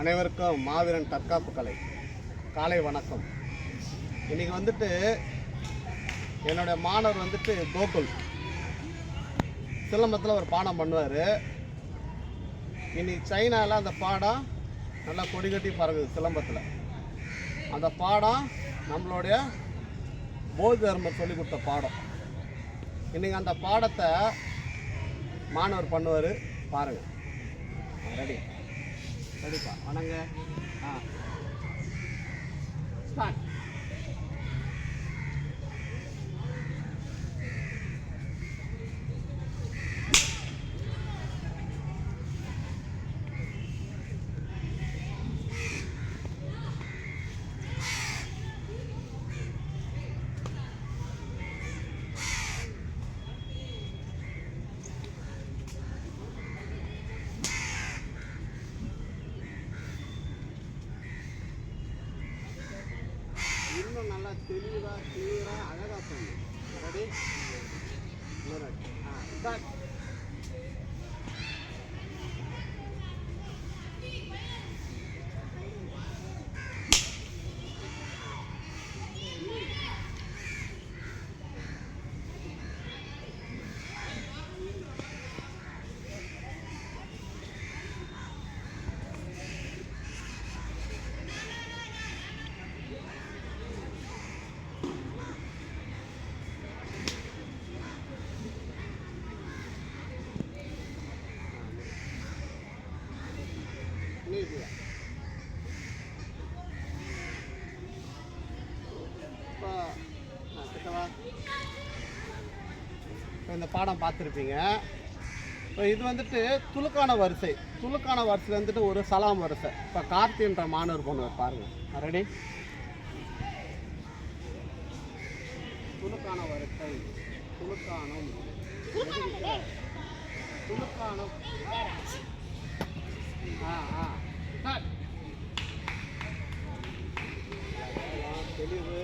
அனைவருக்கும் மாவீரன் தற்காப்பு கலை. காலை வணக்கம். இன்னைக்கு வந்துட்டு என்னுடைய மாணவர் வந்துட்டு கோகுல். சிலம்பத்தில் ஒரு பாடம் பண்ணுவார். இன்னைக்கு சைனாவில் அந்த பாடம் நல்லா கொடி கட்டி பறகுது சிலம்பத்தில். அந்த பாடம் நம்மளுடைய பௌத்த தர்மர் சொல்லி கொடுத்த பாடம். இன்றைக்கி அந்த பாடத்தை மாணவர் பண்ணுவார். பாருங்கள் ரெடி கண்டிப்பாக வணங்க. ஆ. ஸ்டார்ட் தெளிவாக கிளியராக அழகாக பண்ணணும் ரெடி ஆ இந்த பாடம் பார்த்துருப்பீங்க. இப்போ இது வந்துட்டு துலுக்கான வரிசை. துலுக்கான வரிசையில் வந்துட்டு ஒரு சலாம் வரிசை. இப்போ கார்த்தின்ற மாணவர் பண்ணுவார் பாருங்கள் ரெடி துலுக்கான வரிசை. துலுக்கானம். துலுக்கானம். ஆ ஆ. தெளிவு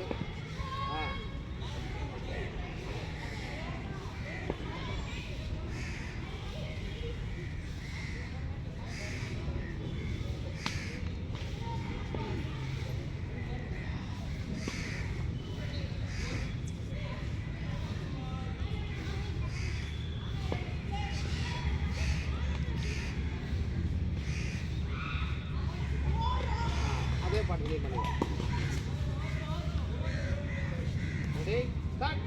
ரெடி ஸ்டார்ட்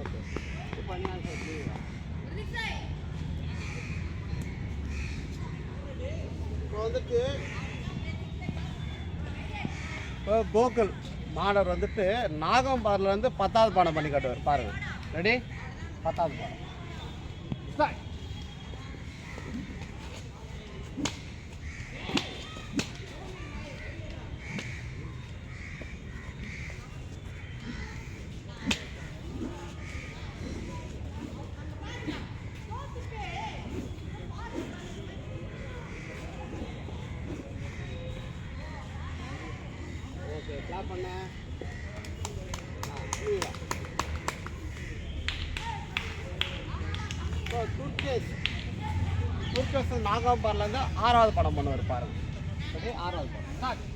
ஓகே இப்போ என்ன சொல்லுவா இப்போ வந்துட்டு இப்போ கோகுல் மாணவர் வந்துட்டு நாகம்பாரில் வந்து பத்தாவது பாடம் பண்ணி காட்டுவார். பாருங்க. ரெடி பத்தாவது பாடம். பண்ண ஆ clear-ஆ. இப்போ துர்கேஷ் துர்கேஷ் நாகாம்பார்லேருந்து ஆறாவது படம் பண்ணுவார் பாருங்க. சரி ஆறாவது படம். ஸ்டார்ட்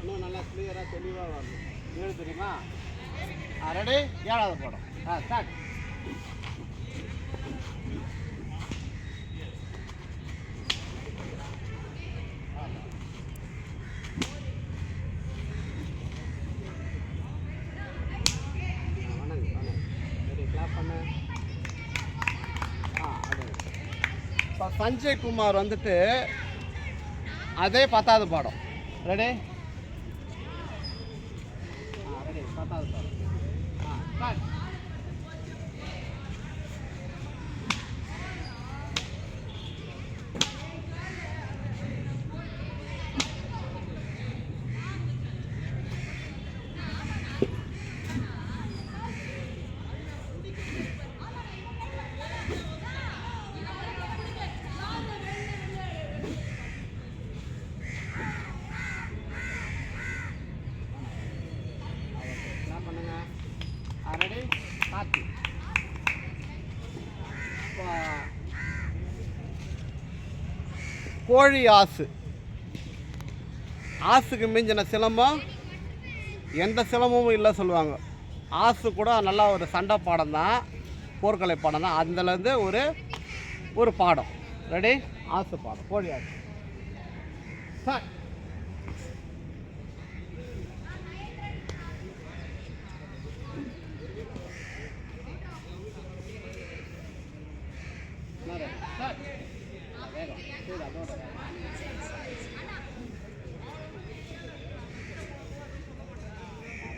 இன்னும் நல்லா கிளியராக தெளிவாக வரணும் ஏழு தெரியுமா? ஆ ரெடி ஏழாவது படம். ஆ ஸ்டார்ட் ஆ அது இப்போ சஞ்சய் குமார் வந்துட்டு அதே பத்தாவது பாடம். ரெடி ஆ ரெடி பத்தாவது பாடம். ஆ ஸ்டார்ட் கோழி ஆசு. ஆசுக்கு மிஞ்சின சிலம்பம் எந்த சிலம்பமும் இல்லை சொல்லுவாங்க. ஆசு கூட நல்லா ஒரு சண்டை பாடம் தான் போர்க்கலை பாடம் தான். அதுலேருந்து ஒரு ஒரு பாடம். ரெடி ஆசு பாடம் கோழி ஆசு. சார். சார். வேகம் சரி அதோட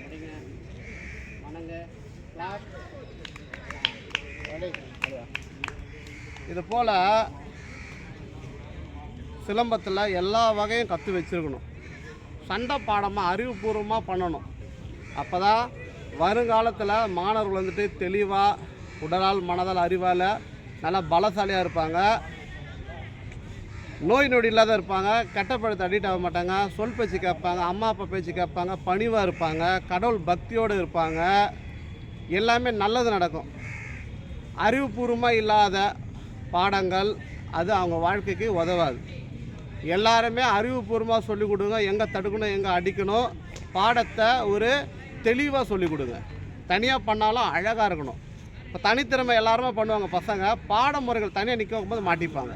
முடிங்க வணங்க கிளாப் இது போல் சிலம்பத்தில் எல்லா வகையும் கற்று வச்சுருக்கணும். சண்டை பாடமாக அறிவுபூர்வமாக பண்ணணும். அப்போ தான் வருங்காலத்தில் மாணவர்கள் வந்துட்டு தெளிவாக உடலால் மனதால் அறிவால் நல்லா பலசாலியாக இருப்பாங்க. நோய் நொடி இல்லாத இருப்பாங்க. கெட்ட பழத்தை அடிக்ட் ஆக மாட்டாங்க. சொல் பேச்சு கேட்பாங்க. அம்மா அப்பா பேச்சு கேட்பாங்க. பணிவாக இருப்பாங்க. கடவுள் பக்தியோடு இருப்பாங்க. எல்லாமே நல்லது நடக்கும். அறிவுபூர்வமாக இல்லாத பாடங்கள் அது அவங்க வாழ்க்கைக்கு உதவாது. எல்லாருமே அறிவுபூர்வமாக சொல்லிக் கொடுங்க. எங்கே தடுக்கணும் எங்கே அடிக்கணும். பாடத்தை ஒரு தெளிவாக சொல்லிக் கொடுங்க. தனியாக பண்ணாலும் அழகாக இருக்கணும். இப்போ தனித்திறமை எல்லாருமே பண்ணுவாங்க பசங்க. பாட முறைகள் தனியாக நிற்க வைக்கும்போது மாட்டிப்பாங்க.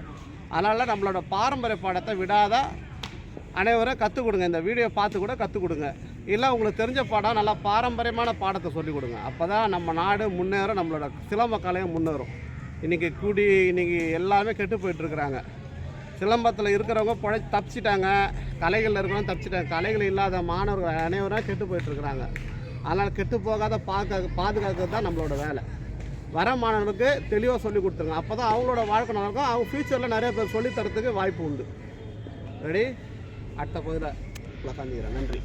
அதனால் நம்மளோட பாரம்பரிய பாடத்தை விடாத அனைவரும் கற்றுக் கொடுங்க. இந்த வீடியோ பார்த்து கூட கற்றுக் கொடுங்க. இல்லை உங்களுக்கு தெரிஞ்ச பாடம் நல்லா பாரம்பரியமான பாடத்தை சொல்லிக் கொடுங்க. அப்போ தான் நம்ம நாடு முன்னேறும் நம்மளோட சிலம்ப கலையும் முன்னேறும். இன்றைக்கி குடி இன்றைக்கி எல்லாமே கெட்டு போயிட்டுருக்குறாங்க சிலம்பத்தில் இருக்கிறவங்க பழை தப்பிச்சிட்டாங்க. கலைகளில் இருக்கிறவங்க தப்பிச்சிட்டாங்க. கலைகள் இல்லாத மாணவர்கள் அனைவரும் கெட்டு போயிட்டுருக்குறாங்க அதனால் கெட்டு போகாத பாக்க பாதுகாக்கிறது தான் நம்மளோட வேலை. வர மாணவர்களுக்கு தெளிவாக சொல்லி கொடுத்துருங்க. அப்போ தான் அவங்களோட வாழ்க்கை நல்லா இருக்கும். அவங்க ஃப்யூச்சரில் நிறைய பேர் சொல்லித் தரத்துக்கு வாய்ப்பு உண்டு. ரெடி அடுத்த பகுதியில் சந்திக்கிறேன். நன்றி.